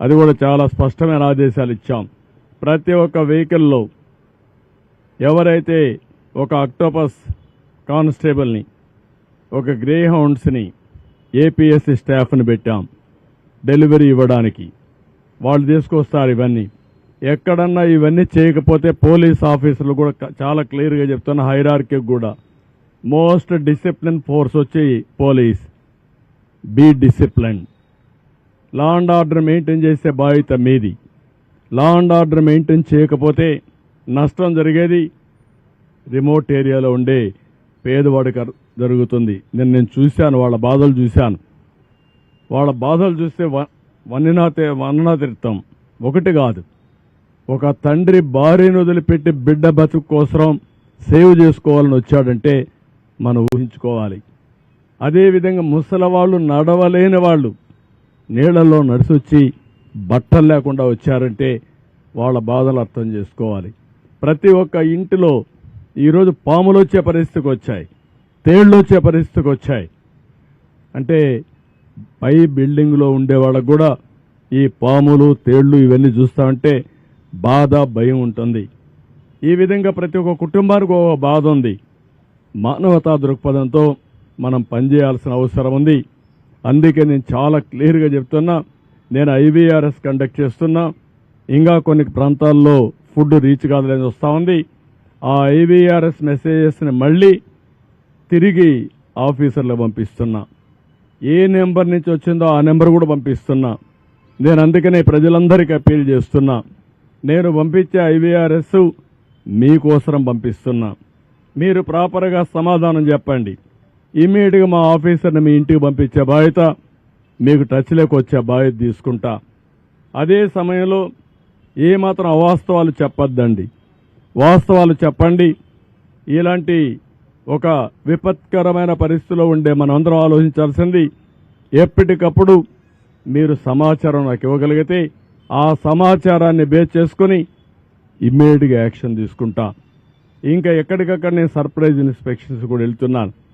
అది కూడా చాలా స్పష్టమైన ఆదేశాలు ఇచ్చాం. ప్రతి ఒక్క వెహికల్లో ఎవరైతే ఒక అక్టోపస్ కానిస్టేబుల్ని ఒక గ్రే హౌండ్స్ని ఏపీఎస్సి స్టాఫ్ని పెట్టాం డెలివరీ ఇవ్వడానికి. వాళ్ళు తీసుకొస్తారు ఇవన్నీ. ఎక్కడన్నా ఇవన్నీ చేయకపోతే పోలీస్ ఆఫీసర్లు కూడా చాలా క్లియర్గా చెప్తున్న హైరార్కి కూడా. మోస్ట్ డిసిప్లిన్ ఫోర్స్ వచ్చి police. Be discipline law and order maintain చేసే బాధ్యత మీది. లా అండ్ ఆర్డర్ మెయింటైన్ చేయకపోతే నష్టం జరిగేది రిమోట్ ఏరియాలో ఉండే పేదవాడికి జరుగుతుంది. నేను నేను చూశాను వాళ్ళ బాధలు చూశాను. వాళ్ళ బాధలు చూస్తే వ- వన్నినా వన్నా తీర్థం ఒకటి కాదు. ఒక తండ్రి భార్యను వదిలిపెట్టి బిడ్డ బతుకు కోసం సేవ్ చేసుకోవాలని వచ్చాడంటే మనం ఊహించుకోవాలి. అదేవిధంగా ముసలి వాళ్ళు నడవలేని వాళ్ళు నీళ్ళలో నడిసొచ్చి బట్టలు లేకుండా వచ్చారంటే వాళ్ళ బాధలు అర్థం చేసుకోవాలి. ప్రతి ఒక్క ఇంటిలో ఈరోజు పాములు వచ్చే పరిస్థితికి వచ్చాయి. తేళ్ళు వచ్చే పరిస్థితికి వచ్చాయి. అంటే పై బిల్డింగ్లో ఉండే వాళ్ళకు కూడా ఈ పాములు తేళ్ళు ఇవన్నీ చూస్తామంటే బాధ భయం ఉంటుంది. ఈ విధంగా ప్రతి ఒక్క కుటుంబానికి ఒక బాధ ఉంది. మానవతా దృక్పథంతో మనం పనిచేయాల్సిన అవసరం ఉంది. అందుకే నేను చాలా క్లియర్గా చెప్తున్నా నేను ఐవీఆర్ఎస్ కండక్ట్ చేస్తున్నా. ఇంకా కొన్ని ప్రాంతాల్లో ఫుడ్ రీచ్ కాదులేని వస్తూ ఉంది. ఆ ఐవీఆర్ఎస్ మెసేజెస్ని మళ్ళీ తిరిగి ఆఫీసర్లకు పంపిస్తున్నా. ఏ నెంబర్ నుంచి వచ్చిందో ఆ నెంబర్ కూడా పంపిస్తున్నా. నేను అందుకనే ప్రజలందరికీ అప్పీల్ చేస్తున్నా. నేను పంపించే ఐవీఆర్ఎస్ మీకోసరం పంపిస్తున్నా. మీరు ప్రాపర్గా సమాధానం చెప్పండి. ఇమీడియట్గా మా ఆఫీసర్ని మీ ఇంటికి పంపించే బాధ్యత మీకు టచ్లోకి వచ్చే బాధ్యత తీసుకుంటా. అదే సమయంలో ఏమాత్రం అవాస్తవాలు చెప్పొద్దండి. వాస్తవాలు చెప్పండి. ఇలాంటి ఒక విపత్కరమైన పరిస్థితిలో ఉండే మనందరం ఆలోచించాల్సింది ఎప్పటికప్పుడు మీరు సమాచారం నాకు ఇవ్వగలిగితే ఆ సమాచారాన్ని బేస్ చేసుకుని ఇమ్మీడియట్గా యాక్షన్ తీసుకుంటా. ఇంకా ఎక్కడికక్కడ నేను సర్ప్రైజ్ ఇన్స్పెక్షన్స్ కూడా వెళ్తున్నాను.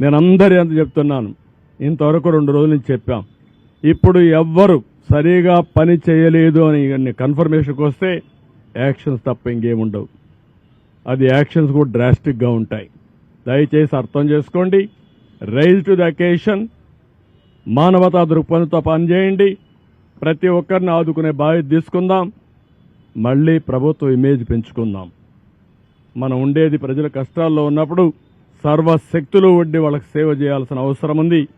నేను అందరి అంత చెప్తున్నాను. ఇంతవరకు రెండు రోజుల నుంచి చెప్పాం. ఇప్పుడు ఎవ్వరు సరిగా పని చేయలేదు అని కన్ఫర్మేషన్కి వస్తే యాక్షన్స్ తప్ప ఇంకేముండవు అది యాక్షన్స్ కూడా డ్రాస్టిక్గా ఉంటాయి. దయచేసి అర్థం చేసుకోండి. రైజ్ టు ద అకేషన్ మానవతా దృక్పథంతో పనిచేయండి. ప్రతి ఒక్కరిని ఆదుకునే బాధ్యత తీసుకుందాం. మళ్ళీ ప్రభుత్వ ఇమేజ్ పెంచుకుందాం. మనం ఉండేది ప్రజల కష్టాల్లో ఉన్నప్పుడు సర్వశక్తులు వడ్డీ వాళ్ళకి సేవ చేయాల్సిన అవసరం ఉంది.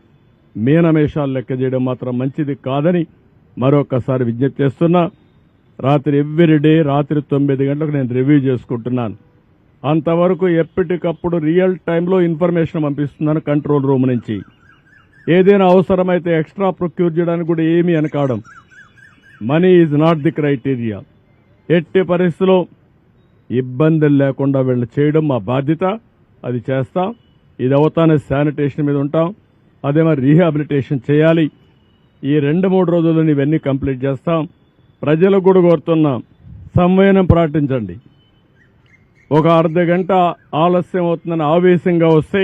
మీనమేషాలు లెక్క చేయడం మాత్రం మంచిది కాదని మరొకసారి విజ్ఞప్తి చేస్తున్నా. రాత్రి ఎవ్రీడే రాత్రి తొమ్మిది గంటలకు నేను రివ్యూ చేసుకుంటున్నాను. అంతవరకు ఎప్పటికప్పుడు రియల్ టైంలో ఇన్ఫర్మేషన్ పంపిస్తున్నాను కంట్రోల్ రూమ్ నుంచి. ఏదైనా అవసరమైతే ఎక్స్ట్రా ప్రొక్యూర్ చేయడానికి కూడా ఏమీ అనకాడం money is not the criteria. ఎట్టి పరిస్థితిలో ఇబ్బందులు లేకుండా వీళ్ళు చేయడం మా బాధ్యత. అది చేస్తాం. ఇది అవుతానే శానిటేషన్ మీద ఉంటాం. అదే మరి రీహాబిలిటేషన్ చేయాలి. ఈ రెండు మూడు రోజుల్లో ఇవన్నీ కంప్లీట్ చేస్తాం. ప్రజలకు కూడా కోరుతున్నాం. సంవయనం పాటించండి ఒక అర్ధ గంట ఆలస్యం అవుతుందని ఆవేశంగా వస్తే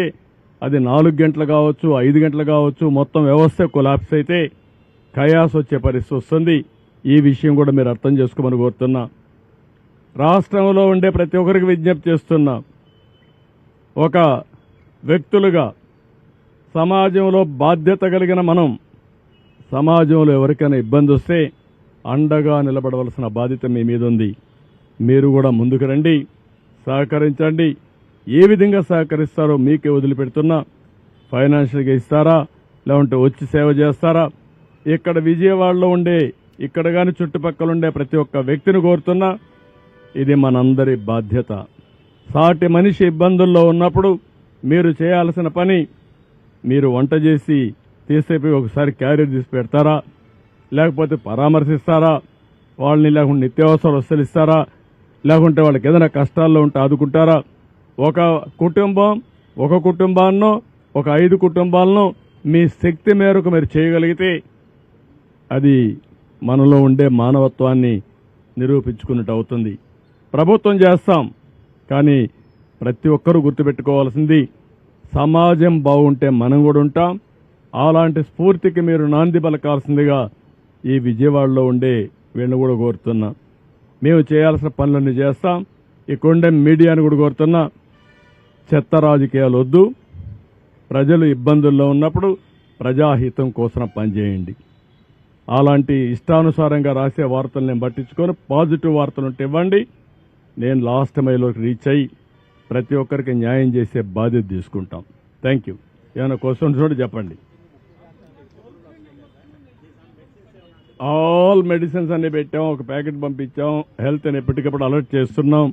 అది నాలుగు గంటలు కావచ్చు ఐదు గంటలు కావచ్చు మొత్తం వ్యవస్థ కొలాప్స్ అయితే కయాస్ వచ్చే పరిస్థితి వస్తుంది. ఈ విషయం కూడా మీరు అర్థం చేసుకోమని కోరుతున్నా. రాష్ట్రంలో ఉండే ప్రతి ఒక్కరికి విజ్ఞప్తి చేస్తున్నాం. ఒక వ్యక్తులుగా సమాజంలో బాధ్యత కలిగిన మనం సమాజంలో ఎవరికైనా ఇబ్బంది వస్తే అండగా నిలబడవలసిన బాధ్యత మీ మీద ఉంది. మీరు కూడా ముందుకు రండి సహకరించండి. ఏ విధంగా సహకరిస్తారో మీకే వదిలిపెడుతున్నా. ఫైనాన్షియల్గా ఇస్తారా? లేకుంటే వచ్చి సేవ చేస్తారా? ఇక్కడ విజయవాడలో ఉండే ఇక్కడ కానీ చుట్టుపక్కల ఉండే ప్రతి ఒక్క వ్యక్తిని కోరుతున్నా ఇది మనందరి బాధ్యత. సాటి మనిషి ఇబ్బందుల్లో ఉన్నప్పుడు మీరు చేయాల్సిన పని మీరు వంట చేసి తీసేపి ఒకసారి క్యారియర్ తీసి పెడతారా? లేకపోతే పరామర్శిస్తారా? వాళ్ళని లేకుంటే నిత్యావసర వస్తువులు ఇస్తారా లేకుంటే వాళ్ళకి ఏదైనా కష్టాల్లో ఉంటే ఆదుకుంటారా? ఒక కుటుంబం ఒక కుటుంబాన్నో ఒక ఐదు కుటుంబాలను మీ శక్తి మేరకు మీరు చేయగలిగితే అది మనలో ఉండే మానవత్వాన్ని నిరూపించుకున్నట్టు అవుతుంది. ప్రభుత్వం చేస్తాం. కానీ ప్రతి ఒక్కరూ గుర్తుపెట్టుకోవాల్సింది సమాజం బాగుంటే మనం కూడా ఉంటాం. అలాంటి స్ఫూర్తికి మీరు నాంది పలకాల్సిందిగా ఈ విజయవాడలో ఉండే వీళ్ళని కూడా కోరుతున్నా. మేము చేయాల్సిన పనులన్నీ చేస్తాం. ఈ మీడియాని కూడా కోరుతున్నా. చెత్త రాజకీయాలు వద్దు. ప్రజలు ఇబ్బందుల్లో ఉన్నప్పుడు ప్రజాహితం కోసం పనిచేయండి అలాంటి ఇష్టానుసారంగా రాసే వార్తలు నేను పట్టించుకొని పాజిటివ్ వార్తలు ఉంటే ఇవ్వండి. నేను లాస్ట్ మైలోకి రీచ్ అయ్యి ప్రతి ఒక్కరికి న్యాయం చేసే బాధ్యత తీసుకుంటాం. థ్యాంక్ యూ ఏమైనా క్వశ్చన్స్ కూడా చెప్పండి. ఆల్ మెడిసిన్స్ అన్ని పెట్టాం ఒక ప్యాకెట్ పంపించాం హెల్త్ అని ఎప్పటికప్పుడు అలర్ట్ చేస్తున్నాం.